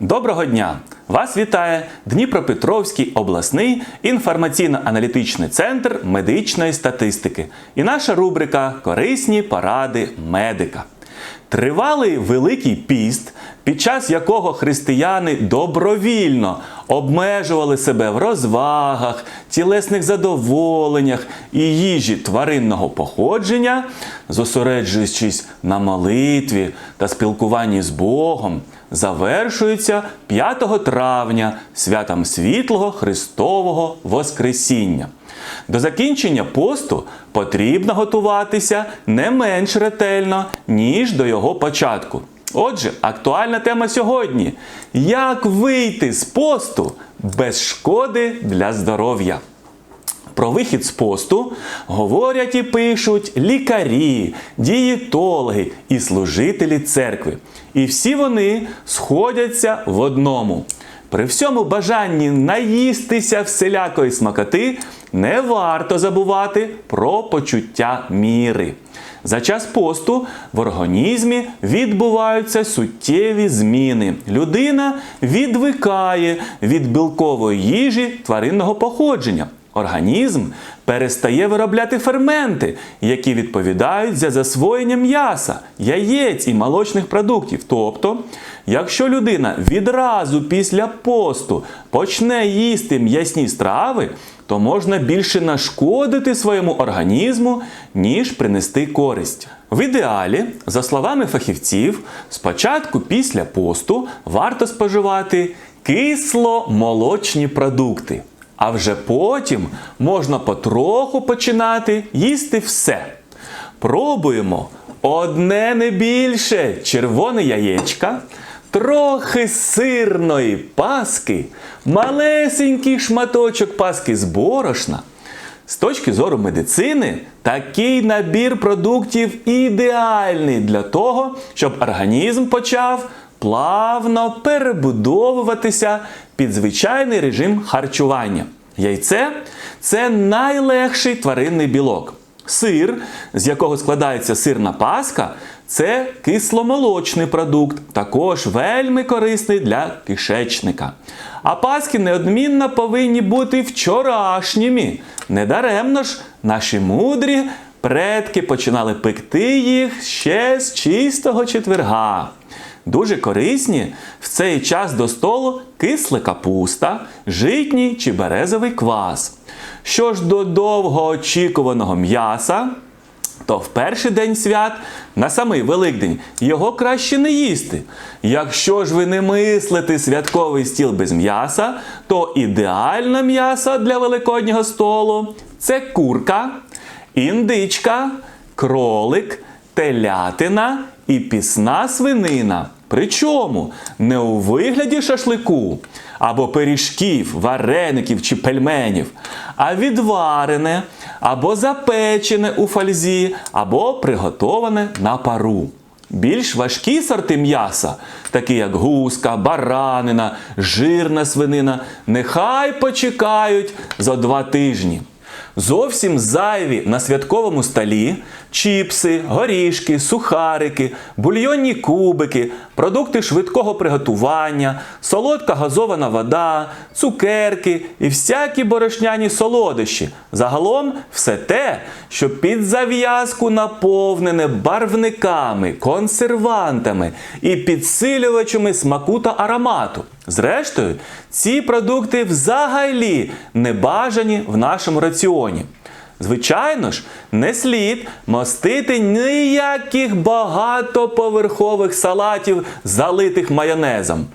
Доброго дня! Вас вітає Дніпропетровський обласний інформаційно-аналітичний центр медичної статистики і наша рубрика Корисні поради медика. Тривалий Великий піст, під час якого християни добровільно обмежували себе в розвагах, тілесних задоволеннях і їжі тваринного походження, зосереджуючись на молитві та спілкуванні з Богом, завершується 5 травня святом світлого Христового Воскресіння. До закінчення посту потрібно готуватися не менш ретельно, ніж до його початку. Отже, актуальна тема сьогодні: як вийти з посту без шкоди для здоров'я. Про вихід з посту говорять і пишуть лікарі, дієтологи і служителі церкви. І всі вони сходяться в одному. При всьому бажанні наїстися всілякої смакоти не варто забувати про почуття міри. За час посту в організмі відбуваються суттєві зміни. Людина відвикає від білкової їжі тваринного походження. Організм перестає виробляти ферменти, які відповідають за засвоєння м'яса, яєць і молочних продуктів. Тобто, якщо людина відразу після посту почне їсти м'ясні страви, то можна більше нашкодити своєму організму, ніж принести користь. В ідеалі, за словами фахівців, спочатку після посту варто споживати кисломолочні продукти. А вже потім можна потроху починати їсти все. Пробуємо одне не більше червоне яєчка, трохи сирної паски, малесенький шматочок паски з борошна. З точки зору медицини, такий набір продуктів ідеальний для того, щоб організм почав плавно перебудовуватися під звичайний режим харчування. Яйце це найлегший тваринний білок. Сир, з якого складається сирна паска, це кисломолочний продукт, також вельми корисний для кишечника. А паски неодмінно повинні бути вчорашніми. Недаремно ж наші мудрі предки починали пекти їх ще з чистого четверга. Дуже корисні в цей час до столу кисла капуста, житній чи березовий квас. Що ж до довгоочікуваного м'яса, то в перший день свят, на самий Великдень, його краще не їсти. Якщо ж ви не мислите святковий стіл без м'яса, то ідеальне м'ясо для великоднього столу це курка, індичка, кролик, телятина і пісна свинина. Причому не у вигляді шашлику або пиріжків, вареників чи пельменів, а відварене або запечене у фальзі, або приготоване на пару. Більш важкі сорти м'яса, такі як гуска, баранина, жирна свинина, нехай почекають за два тижні. Зовсім зайві на святковому столі чіпси, горішки, сухарики, бульйонні кубики, продукти швидкого приготування, солодка газована вода, цукерки і всякі борошняні солодощі. Загалом все те, що під зав'язку наповнене барвниками, консервантами і підсилювачами смаку та аромату. Зрештою, ці продукти взагалі не бажані в нашому раціоні. Звичайно ж, не слід мостити ніяких багатоповерхових салатів, залитих майонезом.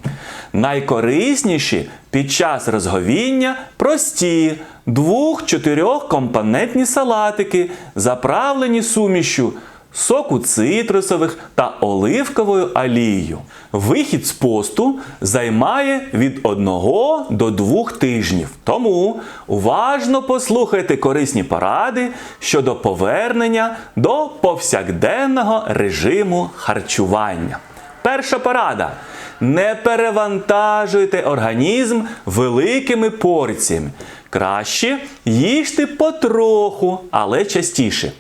Найкорисніші під час розговіння прості двох-чотирьох компонентні салатики, заправлені сумішю соку цитрусових та оливковою олією. Вихід з посту займає від 1 до 2 тижнів. Тому уважно послухайте корисні поради щодо повернення до повсякденного режиму харчування. Перша порада. Не перевантажуйте організм великими порціями. Краще їжте потроху, але частіше.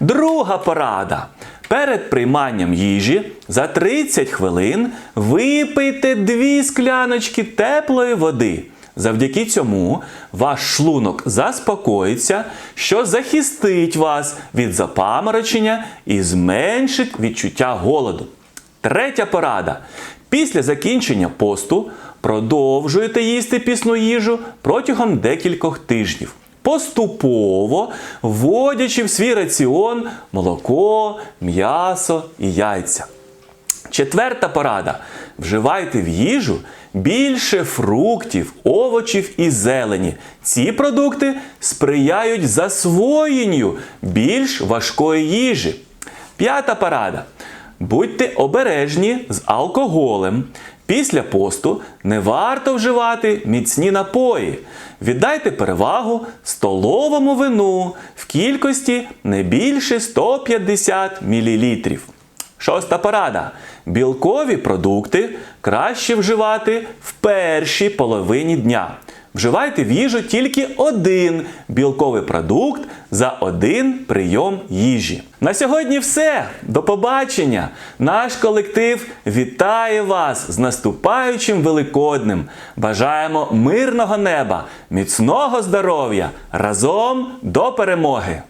Друга порада. Перед прийманням їжі за 30 хвилин випийте дві скляночки теплої води. Завдяки цьому ваш шлунок заспокоїться, що захистить вас від запаморочення і зменшить відчуття голоду. Третя порада. Після закінчення посту продовжуєте їсти пісну їжу протягом декількох тижнів. Поступово вводячи в свій раціон молоко, м'ясо і яйця. Четверта порада. Вживайте в їжу більше фруктів, овочів і зелені. Ці продукти сприяють засвоєнню більш важкої їжі. П'ята порада. Будьте обережні з алкоголем. Після посту не варто вживати міцні напої. Віддайте перевагу столовому вину в кількості не більше 150 мл. Шоста порада. Білкові продукти краще вживати в першій половині дня. Вживайте в їжу тільки один білковий продукт за один прийом їжі. На сьогодні все. До побачення! Наш колектив вітає вас з наступаючим Великоднем. Бажаємо мирного неба, міцного здоров'я! Разом до перемоги!